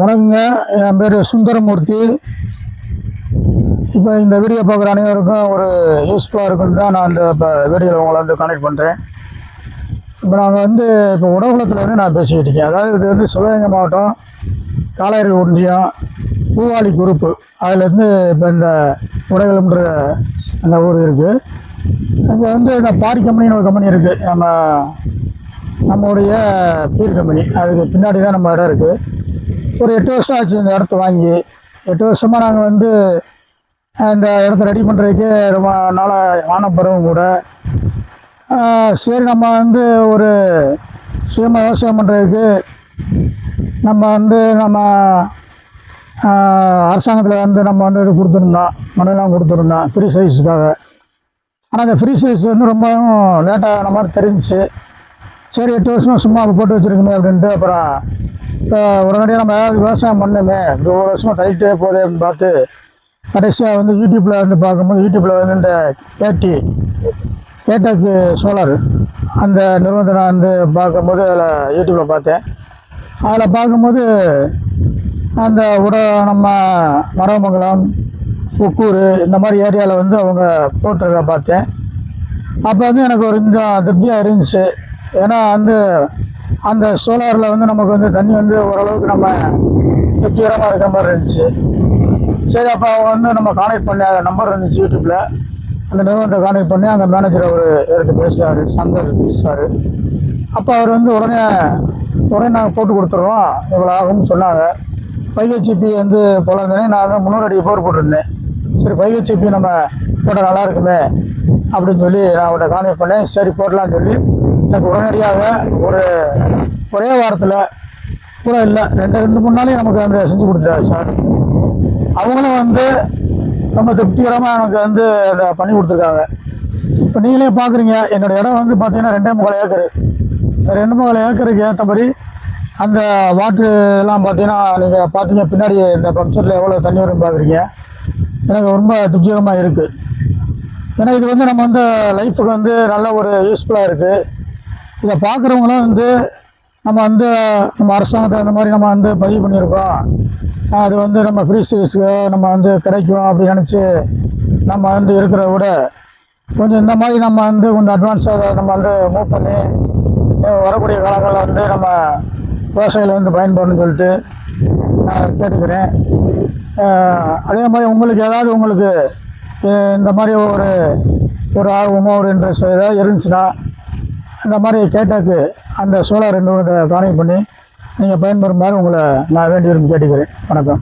வணக்கங்க. என் பேர் சுந்தரமூர்த்தி. இப்போ இந்த வீடியோ பார்க்குற அனைவருக்கும் ஒரு யூஸ்ஃபுல்லாக இருக்குன்னு தான் நான் இந்த இப்போ வீடியோவில் உங்களை வந்து கனெக்ட் பண்ணுறேன் இப்போ நாங்கள் வந்து இப்போ உடகுளத்துலேருந்து நான் பேசிக்கிட்டு இருக்கேன். அதாவது இது வந்து சிவகங்கை மாவட்டம் காலாயிரி ஒன்றியம் பூவாளி குரூப்பு அதுலேருந்து இப்போ இந்த உடகுளம்ன்ற அந்த ஊர் இருக்குது அங்கே வந்து இந்த பாரி கம்பெனின்னு ஒரு கம்பெனி இருக்குது நம்ம நம்மளுடைய பீர் கம்பெனி. அதுக்கு பின்னாடி தான் நம்ம இடம் இருக்குது ஒரு எட்டு வருஷம் ஆச்சு இந்த இடத்த வாங்கி. எட்டு வருஷமாக நாங்கள் வந்து இந்த இடத்த ரெடி பண்ணுறதுக்கு ரொம்ப நாளாக ஆன பருவம் கூட. சரி நம்ம வந்து ஒரு சுயமாக விவசாயம் பண்ணுறதுக்கு நம்ம வந்து நம்ம அரசாங்கத்தில் வந்து நம்ம வந்து இது கொடுத்துருந்தோம். மனெல்லாம் கொடுத்துருந்தோம் ஃப்ரீ சர்வீஸுக்காக ஆனால் அந்த ஃப்ரீ சர்வீஸ் வந்து ரொம்பவும் லேட்டாக ஆன மாதிரி தெரிஞ்சுச்சு. சரி எட்டு வருஷமாக சும்மா போட்டு வச்சுருக்கோமே அப்படின்ட்டு அப்புறம் இப்போ உடனடியாக நம்ம ஏதாவது விவசாயம் பண்ணணுமே இந்த ஒரு வருஷமாக தள்ளிட்டே போதே அப்படின்னு பார்த்து கடைசியாக வந்து யூடியூப்பில் வந்து பார்க்கும்போது யூடியூப்பில் வந்து இந்த கேட்டி கேட்டாக்கு சோலார் அந்த நிறுவனத்தை நான் வந்து பார்க்கும்போது அதில் யூடியூப்பில் பார்த்தேன். அதில் பார்க்கும்போது அந்த உட நம்ம மரமங்கலம் உக்கூர் இந்த மாதிரி ஏரியாவில் வந்து அவங்க போட்டிருக்க பார்த்தேன். அப்போ வந்து எனக்கு ஒரு கொஞ்சம் திருப்தியாக இருந்துச்சு. ஏன்னா வந்து அந்த சோலாரில் வந்து நமக்கு வந்து தண்ணி வந்து ஓரளவுக்கு நம்ம திருப்திகரமாக இருக்கிற மாதிரி இருந்துச்சு. சரி அப்போ அவங்க வந்து நம்ம கான்டெக்ட் பண்ணி அந்த நம்பர் இருந்துச்சு யூடியூப்பில் அந்த நிறுவனத்தை கான்டெக்ட் பண்ணி அந்த மேனேஜர் அவர் எடுத்து பேசுகிறார் சங்கர் சார் அப்போ அவர் வந்து உடனே உடனே நாங்கள் போட்டு கொடுத்துருவோம் இவ்வளோ ஆகும்னு சொன்னாங்க. பைகச்சிபி வந்து போலாந்தேனே நான் வந்து முந்நூறு அடி போர் போட்டிருந்தேன். சரி பைகச்சிபி நம்ம போட்டால் நல்லா இருக்குமே அப்படின்னு சொல்லி நான் அவர்கிட்ட கான்டெக்ட் பண்ணேன். சரி போடலான்னு சொல்லி எனக்கு உடனடியாக ஒரு ஒரே வாரத்தில் கூட இல்லை ரெண்டு ரெண்டு மூணு நாளையும் நமக்கு அந்த செஞ்சு கொடுத்துட்டாரு சார். அவங்களும் வந்து ரொம்ப திருப்திகரமாக எனக்கு வந்து அதை பண்ணி கொடுத்துருக்காங்க. இப்போ நீங்களே பார்க்குறீங்க என்னோடய இடம் வந்து பார்த்தீங்கன்னா ரெண்டே முக்கால் ஏக்கரு. ரெண்டு முக்கால் ஏக்கருக்கு ஏற்றபடி அந்த வாட்ரு எல்லாம் பார்த்தீங்கன்னா நீங்கள் பார்த்தீங்க பின்னாடி இந்த பம்ப்செட்டில் எவ்வளோ தண்ணி வரும் பார்க்குறீங்க எனக்கு ரொம்ப திருப்திகரமாக இருக்குது ஏன்னா இது வந்து நம்ம வந்து லைஃபுக்கு வந்து நல்ல ஒரு யூஸ்ஃபுல்லாக இருக்குது இதை பார்க்குறவங்களும் வந்து நம்ம வந்து நம்ம அரசாங்கத்தை இந்த மாதிரி நம்ம வந்து பதிவு பண்ணியிருக்கோம். அது வந்து நம்ம ஃப்ரீ சர்வீஸுக்கு நம்ம வந்து கிடைக்கும் அப்படி நினச்சி நம்ம வந்து இருக்கிறத விட கொஞ்சம் இந்த மாதிரி நம்ம வந்து கொஞ்சம் அட்வான்ஸாக நம்ம வந்து மூவ் பண்ணி வரக்கூடிய காலங்களில் வந்து நம்ம விவசாயிகள் வந்து பயன்படணும்னு சொல்லிட்டு நான் கேட்டுக்கிறேன். அதே மாதிரி உங்களுக்கு ஏதாவது உங்களுக்கு இந்த மாதிரி ஒரு ஒரு ஆர்வமோ ஒரு இன்ட்ரெஸ்ட் ஏதாவது இருந்துச்சுன்னா இந்த மாதிரி கேட்டாக்கு அந்த சோலார் ரெண்டு காணிக் பண்ணி நீங்கள் பயன்பெறுமாறு உங்களை நான் வேண்டி விரும்பி கேட்டுக்கிறேன். வணக்கம்.